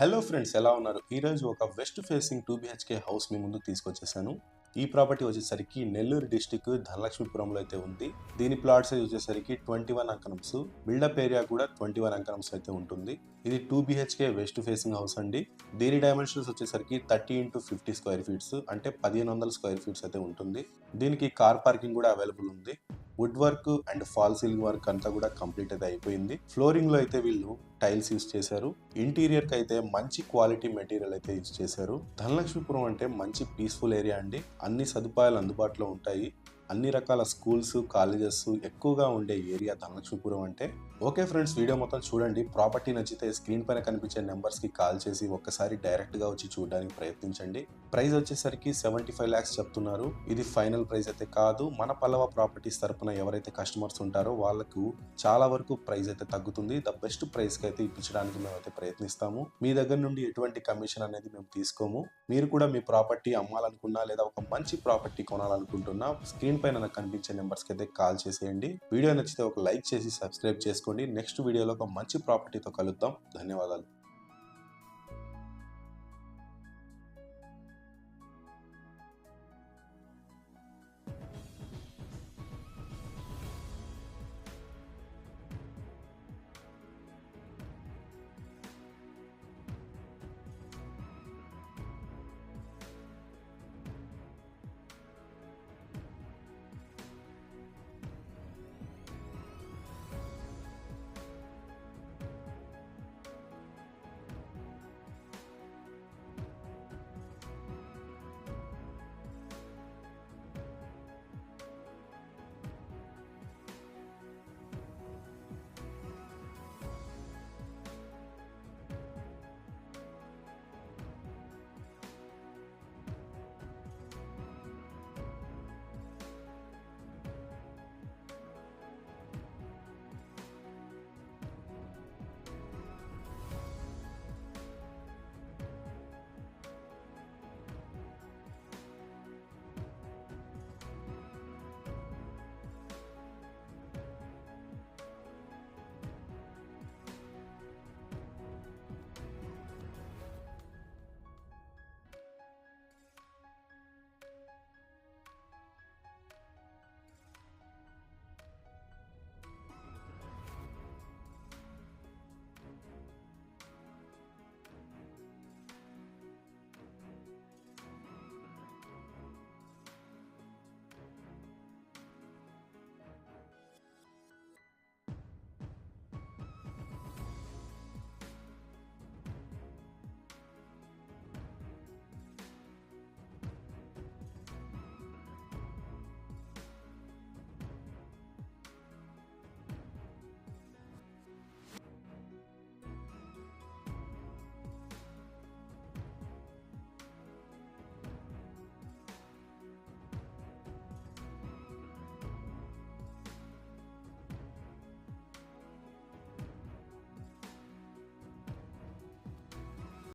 Hello friends ఎలా ఉన్నారు? ఈరోజు ఒక west facing two BHK house మీ ముందు తీసుకొచ్చేసాను. ఈ ప్రాపర్టీ వచ్చేసరికి నెల్లూరు డిస్టిక్ ధనలక్ష్మీపురంలో అయితే ఉంది. దీని ప్లాట్ సైజ్ వచ్చేసరికి ట్వంటీ వన్ అంకనమ్స్ బిల్డప్ ఏరియా కూడా ట్వంటీ వన్ అంకనమ్స్ అయితే ఉంటుంది. ఇది two BHK west facing house అండి. దీని డైమెన్షన్స్ వచ్చేసరికి thirty into fifty square feets అంటే పదిహేను వందల స్క్వేర్ ఫీట్స్ అయితే ఉంటుంది. దీనికి కార్ పార్కింగ్ కూడా అవైలబుల్ ఉంది. Wood work and fall ceiling work అంతా కూడా కంప్లీట్ అయితే అయిపోయింది. ఫ్లోరింగ్లో అయితే వీళ్ళు టైల్స్ యూస్ చేశారు. ఇంటీరియర్కి అయితే మంచి క్వాలిటీ మెటీరియల్ అయితే యూస్ చేశారు. ధనలక్ష్మీపురం అంటే మంచి పీస్ఫుల్ ఏరియా అండి. అన్ని సదుపాయాలు అందుబాటులో ఉంటాయి. అన్ని రకాల స్కూల్స్ కాలేజెస్ ఎక్కువగా ఉండే ఏరియా ధనలక్ష్మీపురం అంటే. ఓకే ఫ్రెండ్స్ వీడియో మొత్తం చూడండి. ప్రాపర్టీ నచ్చితే స్క్రీన్ పైన కనిపించే నెంబర్స్కి కాల్ చేసి ఒక్కసారి డైరెక్ట్గా వచ్చి చూడడానికి ప్రయత్నించండి. ప్రైస్ వచ్చేసరికి సెవెంటీ ఫైవ్ ల్యాక్స్ చెప్తున్నారు. ఇది ఫైనల్ ప్రైస్ అయితే కాదు. మన పల్లవ ప్రాపర్టీస్ తరపున ఎవరైతే కస్టమర్స్ ఉంటారో వాళ్ళకు చాలా వరకు ప్రైస్ అయితే తగ్గుతుంది. ద బెస్ట్ ప్రైస్కి అయితే ఇప్పించడానికి మేమైతే ప్రయత్నిస్తాము. మీ దగ్గర నుండి ఎటువంటి కమిషన్ అనేది మేము తీసుకోము. మీరు కూడా మీ ప్రాపర్టీ అమ్మాలనుకున్నా లేదా ఒక మంచి ప్రాపర్టీ కొనాలనుకుంటున్నా స్క్రీన్ పైన నాకు కనిపించే నెంబర్స్కి అయితే కాల్ చేసేయండి. వీడియో నచ్చితే ఒక లైక్ చేసి సబ్స్క్రైబ్ చేసుకోండి. నెక్స్ట్ వీడియోలో ఒక మంచి ప్రాపర్టీతో కలుద్దాం. ధన్యవాదాలు.